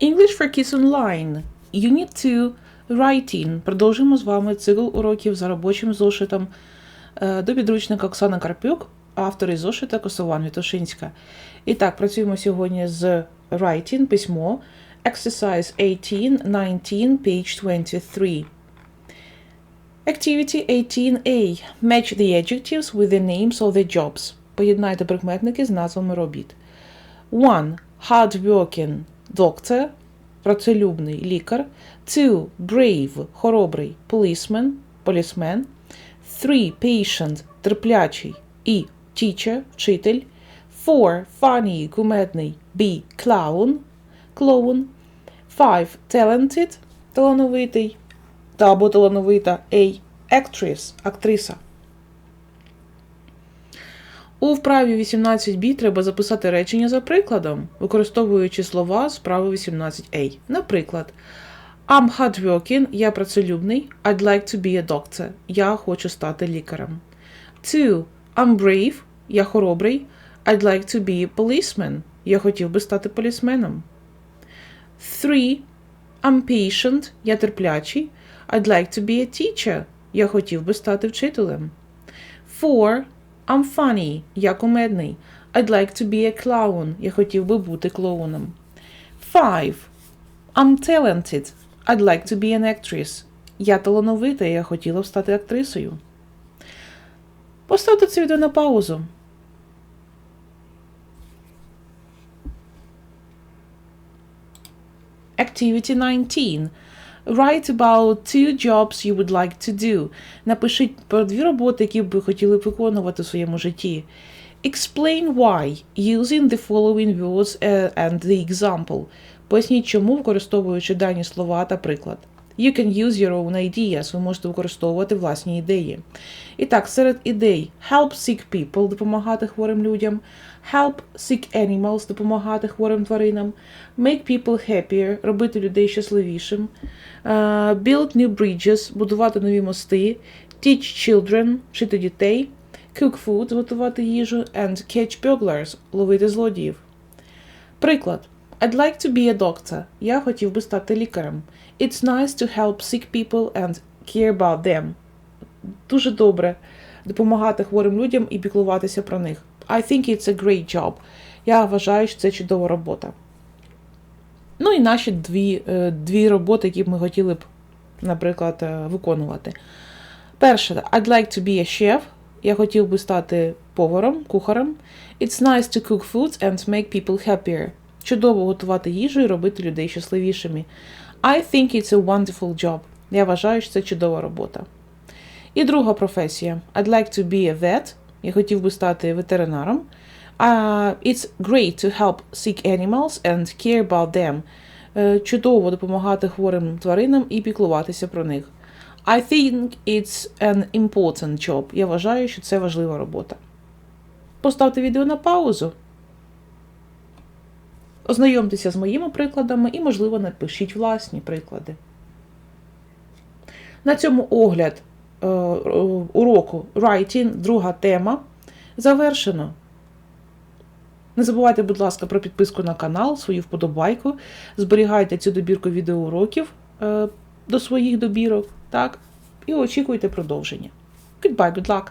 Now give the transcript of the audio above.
English for Kids Online. Unit 2. Writing. Продовжуємо з вами цикл уроків за робочим зошитом е, до підручника Оксана Карпюк, автор із зошита Косован Вітошинська. І так, працюємо сьогодні з writing, письмо. Exercise 18, 19, page 23. Activity 18a. Match the adjectives with the names of the jobs. Поєднайте прикметники з назвами робіт. 1. Hardworking – doctor, працелюбний лікар. 2. Brave – хоробрий policeman, полісмен. 3. Patient – терплячий і teacher – вчитель. 4. Funny – кумедний B. Clown – клоун. 5. Talented – талановитий та або талановита A. Actress – актриса. У вправі 18b треба записати речення за прикладом, використовуючи слова з вправи 18a. Наприклад, I'm hardworking, я працелюбний. I'd like to be a doctor. Я хочу стати лікарем. 2. I'm brave, я хоробрий. I'd like to be a policeman. Я хотів би стати полісменом. 3. I'm patient, я терплячий. I'd like to be a teacher. Я хотів би стати вчителем. 4. I'm funny. Я кумедний. I'd like to be a clown. Я хотів би бути клоуном. 5. I'm talented. I'd like to be an actress. Я талановита, я хотіла б стати актрисою. Поставте це відео на паузу. Activity 19. Write about two jobs you would like to do. Напишіть про дві роботи, які б ви хотіли виконувати в своєму житті. Explain why, using the following words and the example. Поясніть, чому, використовуючи дані слова та приклад. You can use your own ideas. Ви можете використовувати власні ідеї. І так, серед ідей help sick people допомагати хворим людям, help sick animals допомагати хворим тваринам, make people happier робити людей щасливішим, е, build new bridges будувати нові мости, teach children вчити дітей, cook food готувати їжу, and catch burglars ловити злодіїв. Приклад. I'd like to be a doctor. Я хотів би стати лікарем. It's nice to help sick people and care about them. Дуже добре допомагати хворим людям і піклуватися про них. I think it's a great job. Я вважаю, що це чудова робота. Ну і наші дві, е, дві роботи, які б ми хотіли б, наприклад, е, виконувати. Перше, I'd like to be a chef. Я хотів би стати поваром, кухарем. It's nice to cook food and make people happier. Чудово готувати їжу і робити людей щасливішими. I think it's a wonderful job. Я вважаю, що це чудова робота. І друга професія. I'd like to be a vet. Я хотів би стати ветеринаром. Uh, it's great to help sick animals and care about them. Е, Чудово допомагати хворим тваринам і піклуватися про них. I think it's an important job. Я вважаю, що це важлива робота. Поставте відео на паузу. Ознайомтеся з моїми прикладами і, можливо, напишіть власні приклади. На цьому огляд е, уроку Writing, друга тема, завершено. Не забувайте, будь ласка, про підписку на канал, свою вподобайку. Зберігайте цю добірку відеоуроків е, до своїх добірок, так? І очікуйте продовження. Goodbye, good luck!